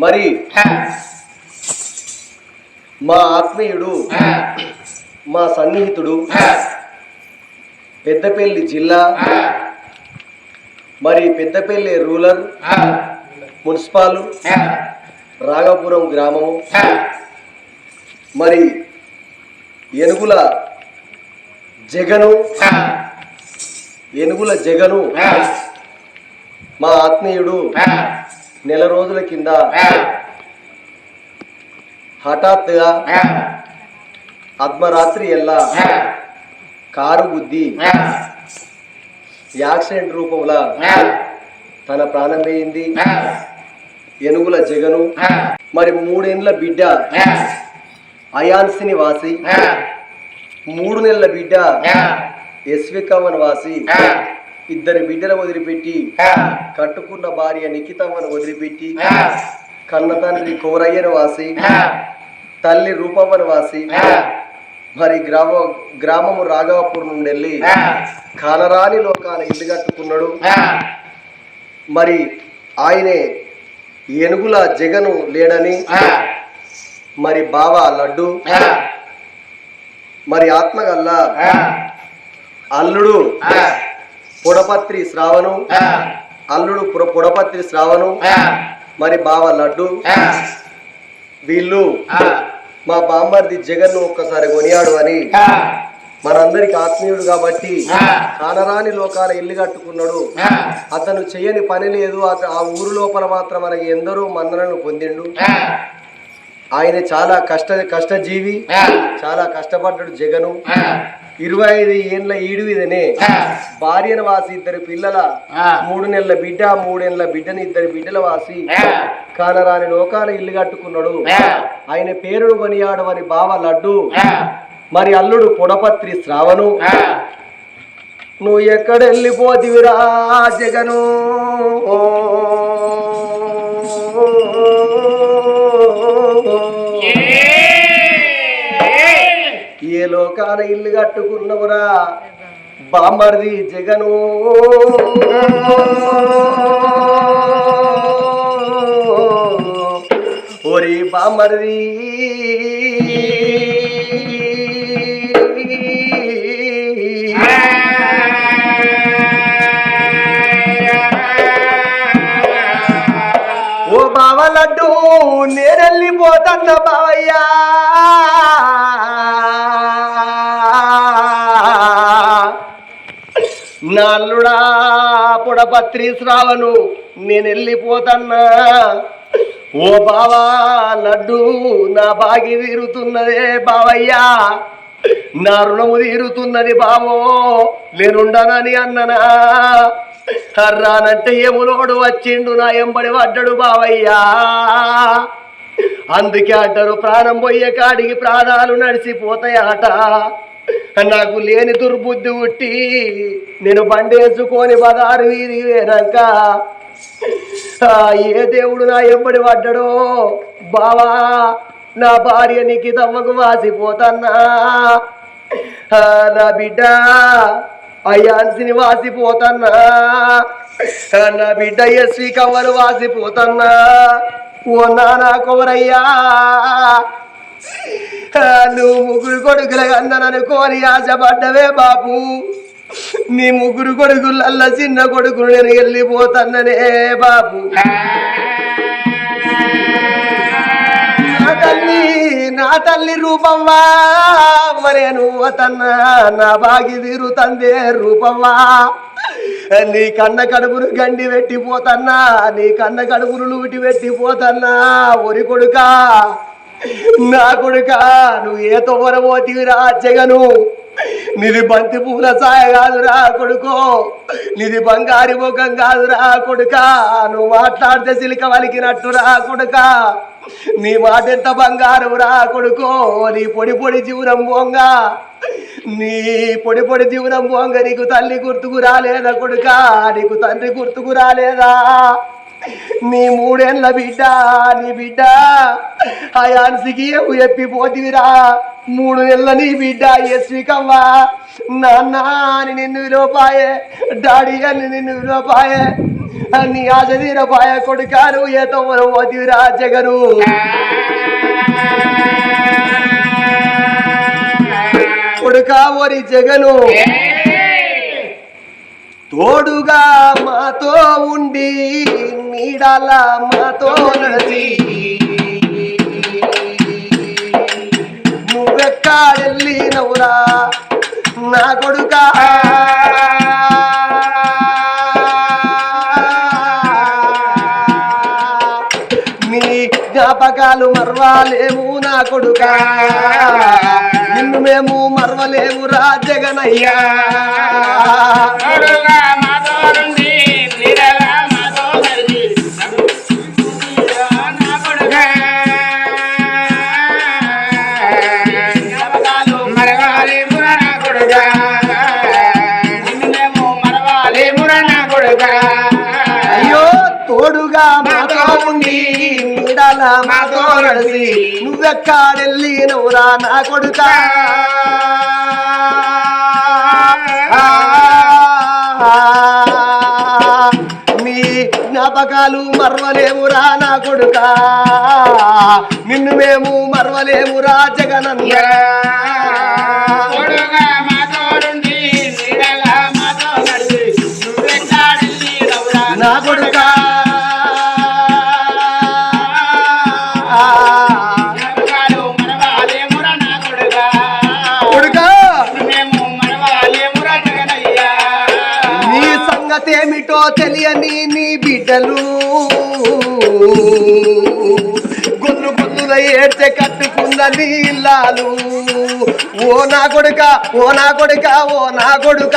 మరి మా ఆత్మీయుడు మా సన్నిహితుడు పెద్దపల్లి జిల్లా మరి పెద్దపల్లి రూరల్ మున్సిపాల్ రాఘపురం గ్రామము మరి ఏనుగుల జగను ఏనుగుల జగను మా ఆత్మీయుడు నెల రోజుల కింద హఠాత్తుగా అర్ధరాత్రి ఎల్లా కారు గుద్ది యాక్సిడెంట్ రూపంలో తన ప్రాణం పోయింది ఏనుగుల జగను. మరి మూడేండ్ల బిడ్డ అయాన్సిని వాసి. మూడు నెలల బిడ్డ ఎస్వి కవన్ వాసి. ఇద్దరు బిడ్డలు వదిలిపెట్టి కట్టుకున్న భార్య నిఖితమ్మను వదిలిపెట్టి కన్న తండ్రి కోరయ్యను వాసి తల్లి రూపమ్మను వాసి మరి గ్రామ గ్రామము రాఘవపూర్ నుండి వెళ్ళి కానరాని లోకాల ఇల్లు కట్టుకున్నాడు మరి ఆయనే ఏనుగుల జగను లేడని మరి బావ లడ్డు మరి ఆత్మగల్లా అల్లుడు పొడపత్రి శ్రావణు. అల్లుడు పొడపత్రి శ్రావణు. మరి బావ లడ్డు. వీళ్ళు మా బామ్మర్ది జగన్ ఒక్కసారి కొనియాడు అని మనందరికి ఆత్మీయుడు కాబట్టి కానరాని లోకాల ఇల్లు కట్టుకున్నాడు. అతను చేయని పని లేదు. ఆ ఊరు లోపల మాత్రం మనకి ఎందరో మన్ననలు పొందిండు. ఆయన చాలా కష్ట కష్టజీవి. చాలా కష్టపడ్డాడు జగను. ఇరవై ఐదు ఏళ్ళ ఈడువిదనే భార్యను వాసి ఇద్దరు పిల్లల మూడు నెలల బిడ్డ మూడేళ్ళ బిడ్డని ఇద్దరు బిడ్డల వాసి కానరాని లోకాల ఇల్లు కట్టుకున్నాడు. ఆయన పేరును కొనియాడు అని బావ లడ్డు. మరి అల్లుడు పొడపత్రి శ్రావణు. నువ్వు ఎక్కడ వెళ్ళిపోతివిరా జగను? లోకాన లోకాల ఇల్లు కట్టుకున్నవురా. బామ్మర్ది జగను. ఓరి బామ్మర్ది. ఓ బావ లడ్డు నేనెళ్ళిపోతన్న బావయ్యా. నా అల్లుడా పుడపత్రి శ్రావణు నేను వెళ్ళిపోతన్నా ఓ బావా లడ్డు నా బాగి తీరుతున్నదే బావయ్యా. నా రుణము తీరుతున్నది బావో నేనుండనని అన్ననా. రానంటే ఎములోడు వచ్చిండు నా ఎంబడి పడ్డడు బావయ్యా. అందుకే అంటారు ప్రాణం పోయే కాడికి ప్రాణాలు నడిచిపోతాయట. నాకు లేని దుర్బుద్ధి ఉట్టి నేను బండేసుకొని బదారు వీధి వేనాక ఏ దేవుడు నా ఎంబడి పడ్డాడో? బావా నా భార్య నీకు తవ్వకు వాసిపోతన్నా నా బిడ్డ అయ్యాన్సిని వాసిపోతన్నా. నా బిడ్డ ఎస్వి కవ్వను వాసిపోతన్నా. ఓ నానా కొవరయ్యా నువ్వు ముగ్గురు కొడుకుల అందననుకోని ఆశపడ్డవే బాబు. నీ ముగ్గురు కొడుకులల్ల చిన్న కొడుకులు నేను వెళ్ళిపోతాననే బాబు. నా తల్లి నా తల్లి రూపమ్మా నేను నువ్వు నా బాగి తీరుతందే రూపమ్మా నీ కన్న కడుపును గండి పెట్టిపోతన్నా నీ కన్న కడుపును లూటి పెట్టిపోతన్నా ఒరి కొడుకా. నా కొడుక నువ్వు ఏ తొవ్వరబోతివిరా జగను నిది బంతి పూల సాయ కాదురా కొడుకో. నిది బంగారి ముఖం కాదురా కొడుక. నువ్వు మాట్లాడితే సిలిక వలికినట్టురా కొడుక. నీ మాట ఎంత బంగారం రా కొడుకో. నీ పొడి పొడి జీవనం పోంగా నీ పొడి పొడి జీవనం పోంగ నీకు తల్లి గుర్తుకు రాలేదా కొడుక? నీకు తండ్రి గుర్తుకు రాలేదా? నీ మూడేళ్ళ బిడ్డ నీ బిడ్డ. హయాన్సికి ఎప్పిపోతివిరా మూడు నెలల నీ బిడ్డ ఎస్వికవ్వా నాన్న అని నిన్ను విలువపాయే డాడీ అని నిన్ను విలువపాయే నీ ఆశదీర పాయ కొడుకాను ఏతో పోతివిరా జగను కొడుకా ఓరి జగను. తోడుగా మాతో ఉండి నీడల మాతో నడిచి. నువ్వెక్కడెళ్ళినవురా నా కొడుకా. నీ జ్ఞాపకాలు మర్వాలేము నా కొడుకా. నిన్ను మేము మర్వలేము రా జగనయ్యా నీడల మాతో నడిచి నువ్వెక్కడెళ్ళినవురా నా కొడుకా? నీ జ్ఞాపకాలు మర్వలేమురా నా కొడుకా? నిన్ను మేము మర్వలేమురా జగనన్న. తెలియని నీ బిడ్డలు. గొల్లు గొల్లుల ఏడ్చే కట్టుకున్న నీళ్ళాలు. ఓ నా కొడుక ఓ నా కొడుక ఓ నా కొడుక.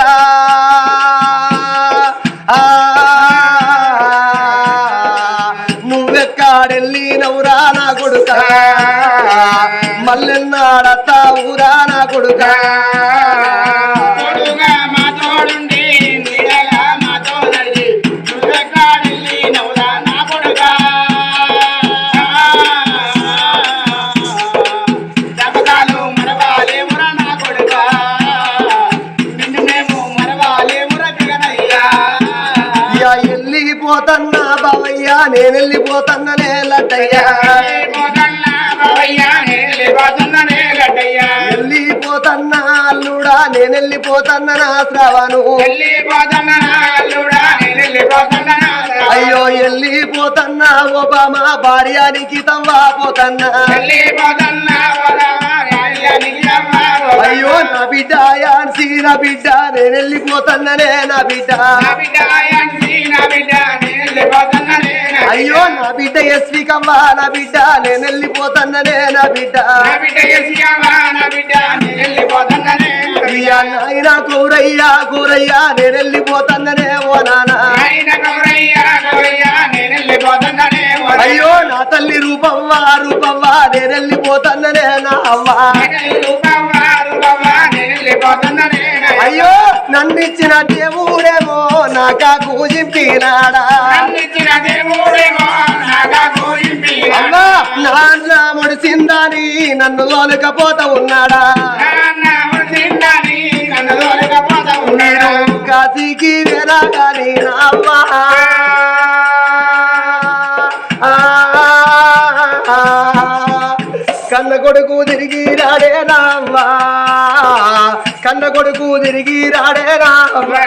నువ్వెక్కాడెళ్ళినవురా నా కొడుక? మల్లెన్నాడతావురా నా కొడుకా? నేను వెళ్ళిపోతన్ననే లడ్డయ్యా వెళ్ళిపోతన్నా అల్లుడా నేను వెళ్ళిపోతన్న నా శ్రావణు. అయ్యో వెళ్ళిపోతన్నా ఒబామా భార్యానికి తవ్వా పోతన్నా వెళ్ళిపోతున్నా వరవా, రాజ్యానికి అమ్మావు. అయ్యో నా బిడ్డ యాన్సీ నా బిడ్డ నేను వెళ్ళిపోతన్ననే నా బిడ్డ. ఎస్వి నా బిడ్డ నేను వెళ్ళిపోతన్ననే నా బిడ్డ నా బిడ్డ ఎసియవ్వా, నా బిడ్డ, నేను బిడ్డ. నేను వెళ్ళిపోతన్ననే ఓ నానా నాయన గౌరయ్య, గౌరయ్య, నేను వెళ్ళిపోతున్నానే వరవా. అయ్యో నా తల్లి రూపవ్వా రూపవ్వా నేను వెళ్ళిపోతన్ననే నా అవ్వా. అయ్యో నన్నిచ్చిన దేవుడేమో నాకా కూజింపినాడా నన్నిచ్చిన అమ్మా నాన్న ముడిసిందని నన్ను తోలుకపోతా ఉన్నాడా? కాశీకి వెళ్ళగాని అమ్మా కన్న కొడుకు తిరిగి రాడే రామ్మా కన్న కొడుకు తిరిగి రాడే రామ్మా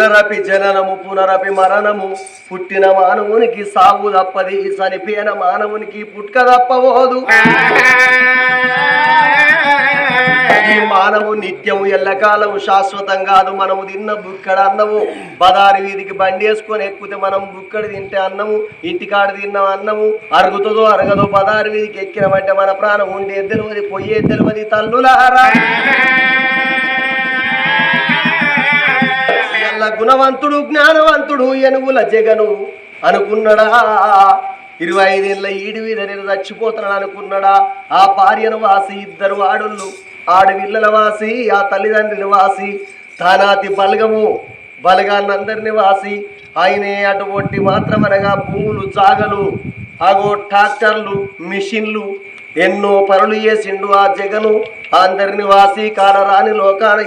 పునరపి జననము పునరపి మరణము. పుట్టిన మానవునికి సాగు తప్పది చనిపోయిన మానవునికి పుట్క తప్పబోదు. ఈ మానవు నిత్యము ఎల్లకాలము శాశ్వతం కాదు మనము తిన్న బుక్కడ అన్నము. బదారి వీధికి బండి వేసుకొని ఎక్కితే మనం బుక్కడి తింటే అన్నము ఇంటికాడ తిన్న అన్నము. అరుగుతుందో అరగదో బదారి వీధికి ఎక్కినమంటే మన ప్రాణం ఉండే తెలియదు పొయ్యే తెలియదు తల్లులారా. ఆయన గుణవంతుడు జ్ఞానవంతుడు ఎనుగుల జగను అనుకున్నాడా? ఇరవై ఐదేళ్ళ ఈడు మీద నేను అనుకున్నాడా? ఆ భార్యను వాసి ఇద్దరు ఆడుళ్ళు ఆడవిల్లల వాసి ఆ తల్లిదండ్రి వాసి తానాతి బలగము బలగాన్నందరిని వాసి ఆయనే అటువంటి మాత్రమనగా భూములు జాగలు అగో ట్రాక్టర్లు మిషన్లు ఎన్నో పనులు చేసిండు ఆ జగను. అందరిని వాసి కాలరాని లోకాన